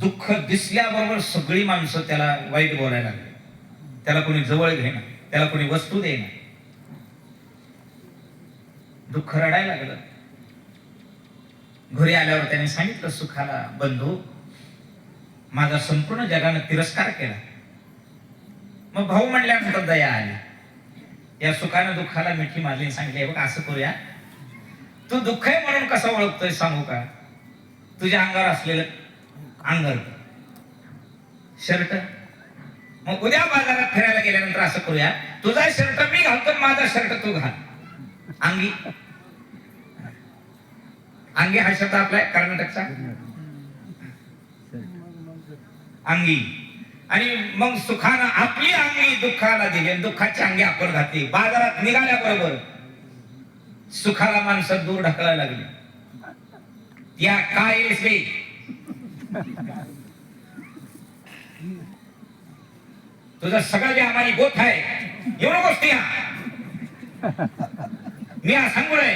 दुःख दिसल्याबरोबर सगळी माणसं त्याला वाईट बोलायला लागली. त्याला कोणी जवळ घेणं त्याला कोणी वस्तू देणं. दुःख रडायला लागलं. घरी आल्यावर त्याने सांगितलं सुखाला बंधू माझा संपूर्ण जगानं तिरस्कार केला. मग भाऊ म्हणल्यानंतर दया आली. या सुखानं दुःखाला मिठी मारली सांगितली बघ असं करूया. तू दुःख आहे म्हणून कसं ओळखतोय सांगू का? तुझ्या अंगावर असलेलं अंगर शर्ट. मग उद्या बाजारात फिरायला गेल्यानंतर असं करूया तुझा शर्ट मी घालतो माझा शर्ट तू घाल. अंगी. अंगी हा शब्द आपला कर्नाटकचा. अंगी. आणि मग सुखानं आपली अंगी दुःखाला दिली दुःखाची अंगी आपण घातली. बाजारात निघाल्याबरोबर सुखाला माणसं दूर ढकलायला लागली. या काय तुझं सगळं जे आम्हाला गोठ आहे एवढं गोष्टी हा मी हा सांगू आहे.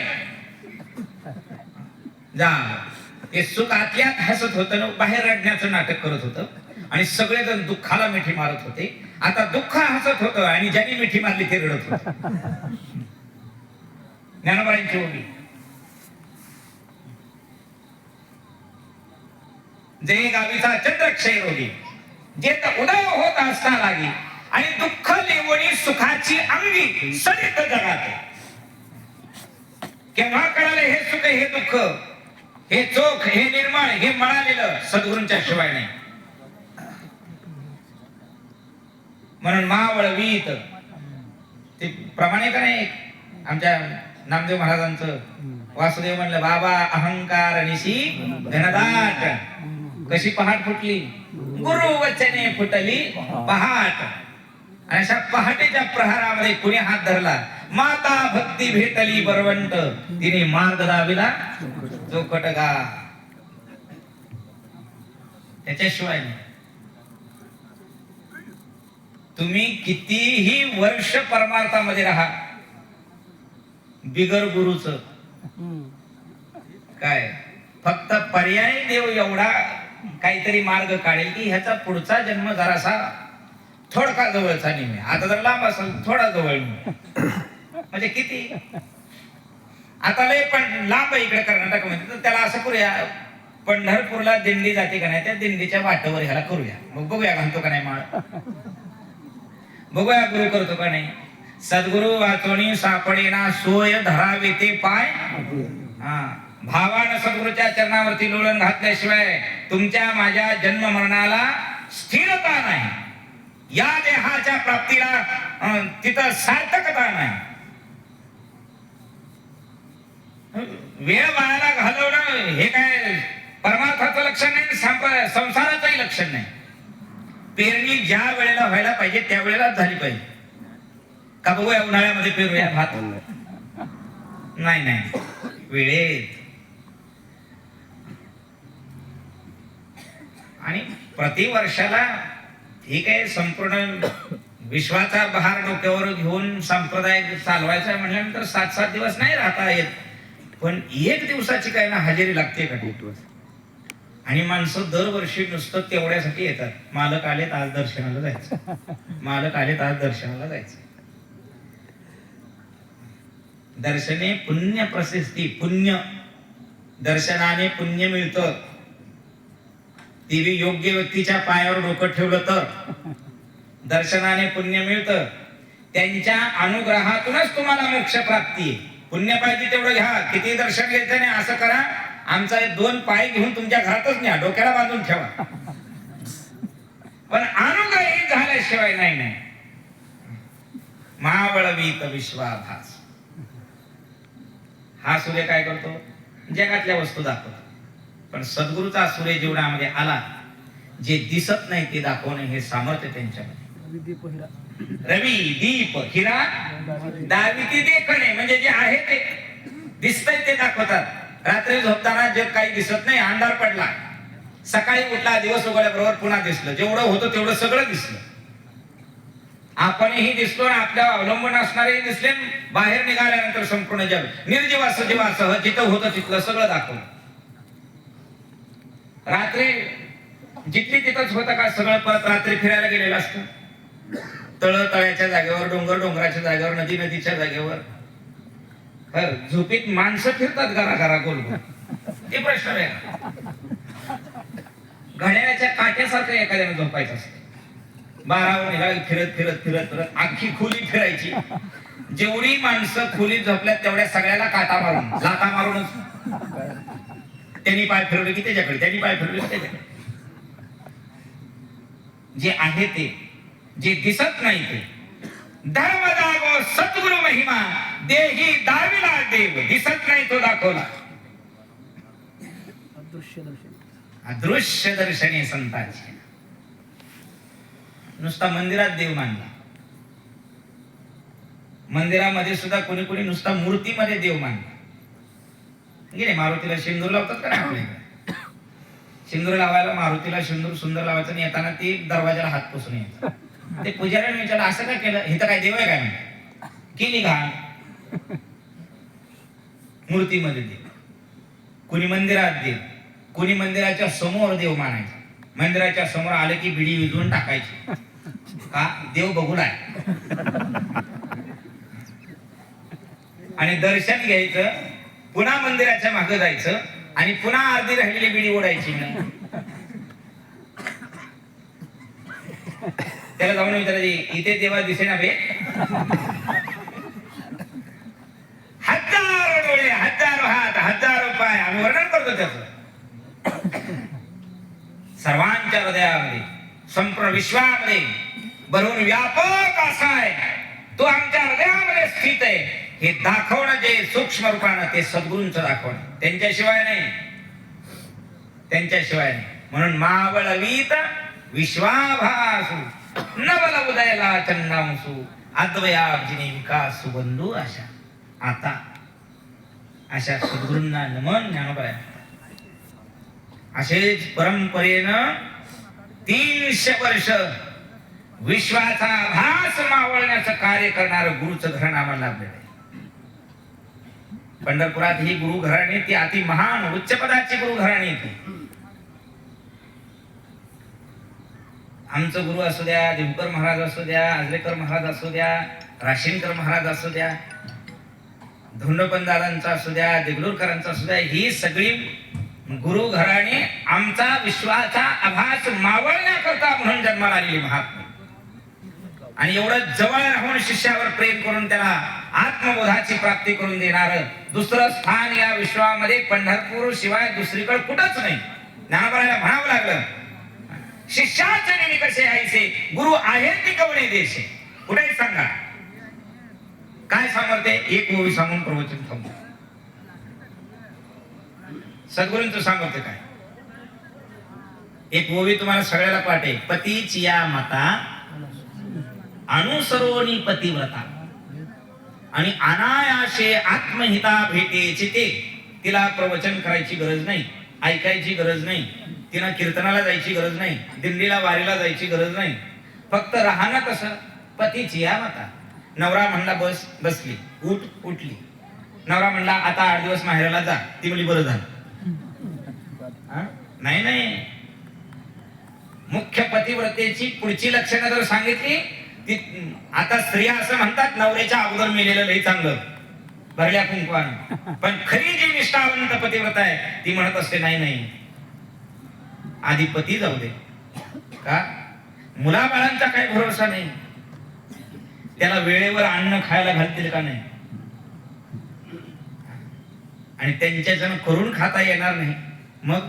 जा. ते सुख आतल्यात हसत होत ना बाहेर रडण्याचं नाटक करत होतं. आणि सगळेजण दुःखाला मिठी मारत होते. आता दुःख हसत होतं आणि ज्यांनी मिठी मारली ते रडत होत. ज्ञानोबाईंची ओळी जे गावीचा चंद्रक्षय रोगी जे उदय होत असता लागी आणि दुःख लेवणी सुखाची अंगी सरित जगात. केव्हा कळाले हे सुख हे दुःख हे चोख हे निर्माण हे मळालेलं सद्गुरूंच्या शिवाय नाही म्हणून मावळवीत. ते प्रमाणे का नाही आमच्या नामदेव महाराजांचं? वासुदेव म्हणलं बाबा अहंकार निशी घनदाट कशी पहाट फुटली? गुरु वचने फुटली पहाट. आणि अशा पहाटेच्या प्रहारामध्ये कुणी हात धरला? माता भक्ती भेटली बरवंट तिने मार्ग दाविला चोकट गा त्याच्याशिवाय. तुम्ही कितीही वर्ष परमार्थामध्ये राहा. बिगर गुरुच. काय? फक्त पर्यायी देव एवढा काहीतरी मार्ग काढेल की ह्याचा पुढचा जन्म जरासा थोडका जवळचा निमे आता जर लांब असेल थोडा जवळ. म्हणजे किती? आता लय पण लांब इकडे कर्नाटकमध्ये तर त्याला असं करूया पंढरपूरला दिंडी जाते का नाही त्या दिंडीच्या वाटेवर ह्याला करूया. मग बघूया घालतो का नाही माळ. बघूया गुरु करतो का नाही. सद्गुरु वाचोणी सापडेना सोय धरावे ते पाय. हा. भावानं सद्गुरूच्या चरणावरती लोळण घातल्याशिवाय तुमच्या माझ्या जन्म मरणाला स्थिरता नाही. या देहाच्या प्राप्तीला तिथं सार्थकता नाही. वेळ वायाला घालवणं हे काय परमार्थाचं लक्षण नाही संसाराचंही लक्षण नाही. पेरणी ज्या वेळेला व्हायला पाहिजे त्या वेळेलाच झाली पाहिजे. का बघूया उन्हाळ्यामध्ये पेरूया भात? नाही नाही. वेळेत. आणि प्रतिवर्षाला ठीक आहे संपूर्ण विश्वाचा बहार डोक्यावर घेऊन संप्रदाय चालवायचा म्हटल्यानंतर सात सात दिवस नाही राहता येत. पण एक दिवसाची काय ना हजेरी लागते का आणि माणसं दरवर्षी नुसतं तेवढ्यासाठी येतात. मालक आलेत आज दर्शनाला जायचं. मालक आलेत आज दर्शनाला जायचं. दर्शने पुण्य प्रशस्ती पुण्य. दर्शनाने पुण्य मिळतं. देवी योग्य व्यक्तीच्या पायावर डोकं ठेवलं तर? दर्शनाने पुण्य मिळतं. त्यांच्या अनुग्रहातूनच तुम्हाला मोक्ष प्राप्ती पुण्य पाहिजे तेवढं घ्या. किती दर्शन घ्यायचं नाही असं करा. आमचा दोन पाय घेऊन तुमच्या घरातच न्या. डोक्याला बांधून ठेवा. पण अनुग्रह झाल्याशिवाय नाही नाही. महाबळवीत विश्वाभास हा सूर्य काय करतो? जगातल्या वस्तू दाखवतो. पण सद्गुरूचा सूर्य जीवनामध्ये आला जे दिसत नाही ते दाखवणे हे सामर्थ्य त्यांच्यामध्ये. रवी दीप हिरा दाविती देखणे म्हणजे जे आहे ते दिसतंय ते दाखवतात. रात्री झोपताना जग काही दिसत नाही अंधार पडला. सकाळी उठला दिवस उघडल्याबरोबर पुन्हा दिसलं. जेवढं होतं तेवढं सगळं दिसलं. आपणही दिसलो ना आपल्या अवलंबून असणारे दिसले बाहेर निघाल्यानंतर संपूर्ण जग. निर्जीवा सजीवासह जिथं होतं तिथलं सगळं दाखवलं. रात्री जिथली तिथंच होतं का सगळं परत रात्री फिरायला गेलेलं असतं. तळ तळ्याच्या जागेवर डोंगर डोंगराच्या जागेवर नदी नदीच्या जागेवर. झोपीत माणसं फिरतात घरा घरा गोल. ते प्रश्न वेगळा घड्याळ्याच्या काट्यासारखं एखाद्याने झोपायचं असतं. बारावर निघाल फिरत फिरत फिरत फिरत अख्खी खोली फिरायची. जेवढी माणसं खोलीत झोपल्यात तेवढ्या सगळ्याला काटा मारून लाटा मारूनच. त्यांनी पाय फिरवले की त्याच्याकडे त्यांनी पाय फिरवले की त्याच्याकडे. जे आहे ते जे दिसत नाही ते. धर्म दागो सद्गुरु महिमा देही दाविला देव दिसत नाही तो दाखवला. अदृश्य दर्शन अदृश्य दर्शने संतांचे. नुसता मंदिरात देव मानला. मंदिरामध्ये सुद्धा कोणी कोणी नुसता मूर्तीमध्ये देव मानला. गेले मारुतीला शेंदूर लावतात का नाही शेंदूर लावायला मारुतीला शेंदूर सुंदर लावायचं आणि येताना ती दरवाजाला हात पुसून यायचं. ते पुजाऱ्याने विचारलं असं काय केलं? इथं काय देव आहे काय केली घाण मूर्तीमध्ये देव कुणी मंदिरात देव कुणी मंदिराच्या समोर देव मानायचा. मंदिराच्या समोर आले की बिडी विजवून टाकायची. का देव बघूलाय. आणि दर्शन घ्यायचं. पुन्हा मंदिराच्या मागे जायचं आणि पुन्हा अर्धी राहिलेली बिडी ओढायची. त्याला जाऊन विचारायची इथे देवा दिसेना बे. हजारो डोळे हजारो हात हजारो पाय. आम्ही वर्णन करतो त्याच. सर्वांच्या हृदयामध्ये संपूर्ण विश्वामध्ये भरून व्यापक असा आहे. तो आमच्या हृदयामध्ये स्थित आहे. हे दाखवणं जे सूक्ष्म रूपानं ते सद्गुरूंचं दाखवणं. त्यांच्याशिवाय नाही. त्यांच्याशिवाय नाही. म्हणून मावळवीत विश्वाभासू नवल उदयला चंदांसू अद्वयाब्जिनी विकास सुबंधू अशा आता अशा सद्गुरूंना नमन ज्ञानोबाय असेच परंपरेनं तीनशे वर्ष विश्वाचा भास मावळण्याचं कार्य करणार गुरुचं घरण आम्हाला लाभलेलं आहे. पंढरपुरात ही गुरु घराणी ती अति महान उच्च पदाची गुरु घराणी आहे ती. आमचं गुरु असू द्या देवकर महाराज असू द्या आजरेकर महाराज असू द्या राशीनकर महाराज असू द्या धोंडपंत दादांचा असू द्या देगलूरकरांचा असू द्या ही सगळी गुरु घराणे आमचा विश्वाचा आभास मावळण्याकरता म्हणून जन्माला आलेली महात्मा. आणि एवढं जवळ राहून शिष्यावर प्रेम करून त्याला आत्मबोधाची प्राप्ती करून देणार दुसरं स्थान या विश्वामध्ये पंढरपूर शिवाय दुसरीकडे कुठंच नाही. ज्ञानोबाला म्हणावं लागलं. शिष्याचे नेहमी कसे यायचे? गुरु आहेत ती कवणे देशे? कुठे सांगा. काय सांगते एक ओवी सांगून प्रवचन थांबू. सद्गुरूंचं सामर्थ्य काय? एक ओवी तुम्हाला सगळ्याला पाठे पतीची या माता अनुसरोनी पतिव्रता. आणि अनायाशे आत्महिता भेटेची ते तिला प्रवचन करायची गरज नाही ऐकायची गरज नाही तिला कीर्तनाला जायची गरज नाही दिल्लीला वारीला जायची गरज नाही. फक्त राहणं कसं? पतीची या माता. नवरा म्हणला बस बसली. उठ उठली. नवरा म्हणला आता आठ दिवस माहेराला जा. ती म्हणली बरं झालं. नाही नाही. मुख्य पतिव्रतेची पुढची लक्षणं जर सांगितली ती आता स्त्रिया असं म्हणतात नवऱ्याच्या अगोदर मेलेलं लई चांगलं. भरल्या कुंकवान. पण खरी जी निष्ठावंत पतिव्रता आहे ती म्हणत असते नाही नाही. आधी पती जाऊ दे. का? मुलाबाळांचा काही भरोसा नाही. त्याला वेळेवर अन्न खायला घालतील का नाही? आणि त्यांच्याच्यानं करून खाता येणार नाही. मग?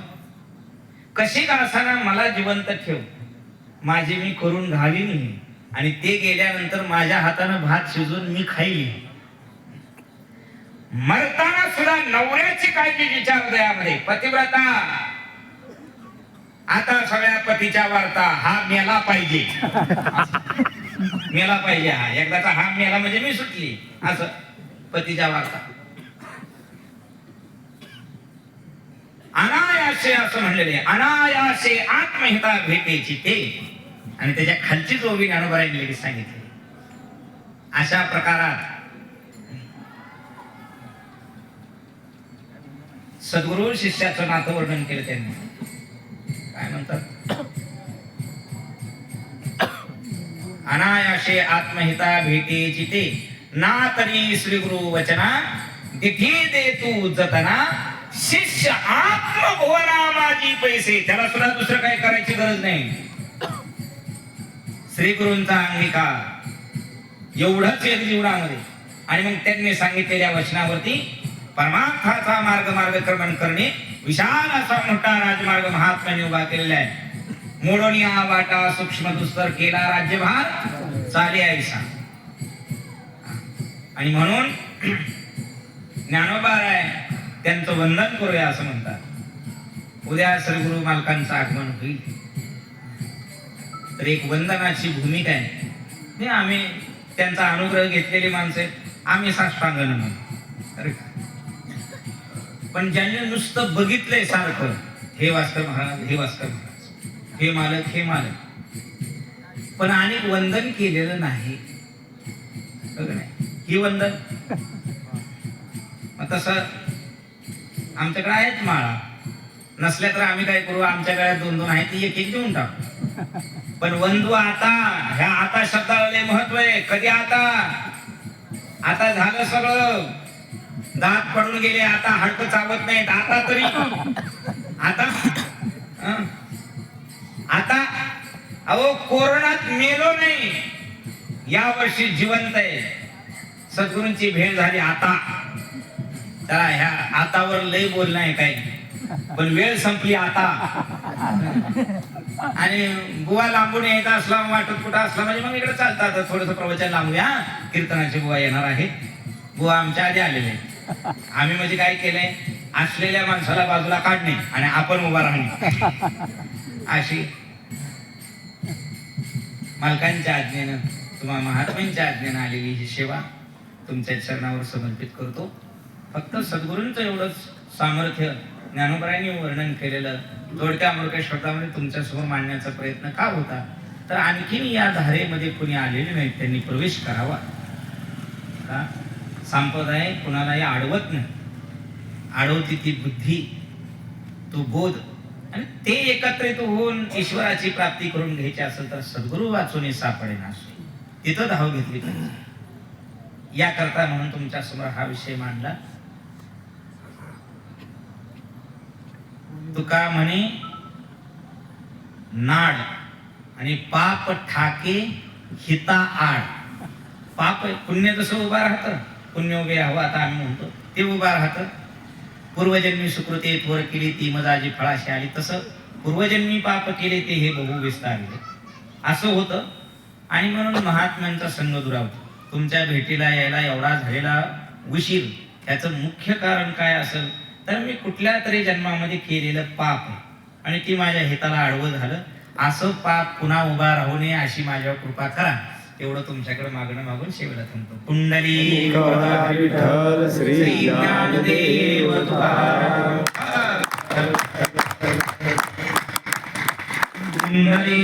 कशी का असाना मला जिवंत ठेव. माझी मी करून घालीन आणि ते गेल्यानंतर माझ्या हातानं भात शिजून मी खाईल. मरताना सुद्धा नवऱ्याची काळजी विचार हृदयामध्ये. पतिव्रता. आता सगळ्या पतीच्या वार्ता हा मेला पाहिजे. मेला पाहिजे हा. एकदाचा हा मेला म्हणजे मी सुटली. असं. पतीच्या वार्ता. अनायासे असं म्हणलेले अनायासे आत्महिता भेटेची ते. आणि त्याच्या खालचीच ओवी ज्ञानोबारांनी लगेच सांगितली. अशा प्रकारात सद्गुरु शिष्याचं नातं वर्णन केलं त्यांनी. काय म्हणतात? अनायाशे आत्महिता भेटे जिते. ना तरी श्री गुरु वचना दिधी दे तू जतना. शिष्य आत्मभुवना माझी पैसे. त्याला सुद्धा दुसरं काही करायची गरज नाही. श्री गुरूंचा अंगीकार. एवढंच एक जीवनामध्ये. आणि मग त्यांनी सांगितलेल्या वचनावरती परमार्थाचा मार्ग मार्गक्रमण करणे विशाल असा मोठा राजमार्ग महात्म्याने उभा केलेला आहे. मोडोनी हा वाटा सूक्ष्म दुस्तर केला राज्यभार चाले ऐसा आणि म्हणून ज्ञानोबा राय त्यांचं वंदन करूया असं म्हणतात. उद्या श्रीगुरु मालकांचं आगमन होईल. तर एक वंदनाची भूमिका आहे हे आम्ही त्यांचा अनुग्रह घेतलेली माणसं आम्ही साष्टांगण म्हणून. पण ज्यांनी नुसतं बघितलंय सारखं हे वास्तव महाराज हे वास्तव महाराज. हे मालक हे मालक. पण अनेक वंदन केलेलं नाही. ही वंदन. मग तसं आमच्याकडे आहेत माळा. नसल्या तर आम्ही काय करू? आमच्या गळ्यात दोन दोन आहेत एक एक देऊन टाकू. पण वंदू आता. ह्या आता शब्दाला लय महत्त्व आहे. कधी आता? आता झालं सगळं. दात पडून गेले आता हडक चावत नाहीत. आता तरी. आता? आता? अहो कोरोनात मेलो नाही. या वर्षी जिवंत आहे. सद्गुरूंची भेट झाली आता. चला ह्या आतावर लय बोलणं आहे काही. पण वेळ संपली आता. आणि बुवा लांबून यायचा असला वाटत कुठं असला म्हणजे मग इकडे चालतात थोडस प्रवचन लांबूया कीर्तनाची बुवा येणार आहे. बुवा आमच्या आधी आलेले. आम्ही म्हणजे काय केलंय? असलेल्या माणसाला बाजूला काढणे आणि आपण उभा राहणे. अशी मालकांच्या आज्ञेनं तुम्हा महात्म्यांच्या आज्ञेनं आलेली ही सेवा तुमच्या चरणावर समर्पित करतो. फक्त सद्गुरूंचं एवढंच सामर्थ्य ज्ञानोबरायांनी वर्णन केलेलं थोडक्या अमृत शब्दामध्ये तुमच्यासमोर मांडण्याचा प्रयत्न का होता? तर आणखीन या धारेमध्ये कुणी आलेले नाहीत त्यांनी प्रवेश करावा. का? संप्रदाय कुणालाही आडवत नाही. आडवती ती बुद्धी तो बोध. आणि ते एकत्रित होऊन ईश्वराची प्राप्ती करून घ्यायची असेल तर सद्गुरू वाचून सापडे नाश तिथं धाव घेतली पाहिजे. याकरता म्हणून तुमच्यासमोर हा विषय मांडला. तुका म्हणे नाड आणि पाप ठाके हिता आड. पाप पुण्य जसं उभा राहतं पुण्य उभे हवं आता आम्ही म्हणतो ते उभा राहतं. पूर्वजन्मी सुकृते थोर केली ती मजाजी फळाशी आली तसं पूर्वजन्मी पाप केले ते हे बहु विस्तारले असं होतं. आणि म्हणून महात्म्यांचा संग दुरावतो. तुमच्या भेटीला यायला एवढा झालेला उशीर त्याचं मुख्य कारण काय असेल? तर मी कुठल्या तरी जन्मामध्ये केलेलं पाप आहे आणि ती माझ्या हिताला आडवं झालं. असं पाप पुन्हा उभा राहू नये अशी माझ्यावर कृपा करा. एवढं तुमच्याकडे मागणं मागून शेवला थांबतो. कुंडली श्री ज्ञानदेव. कुंडली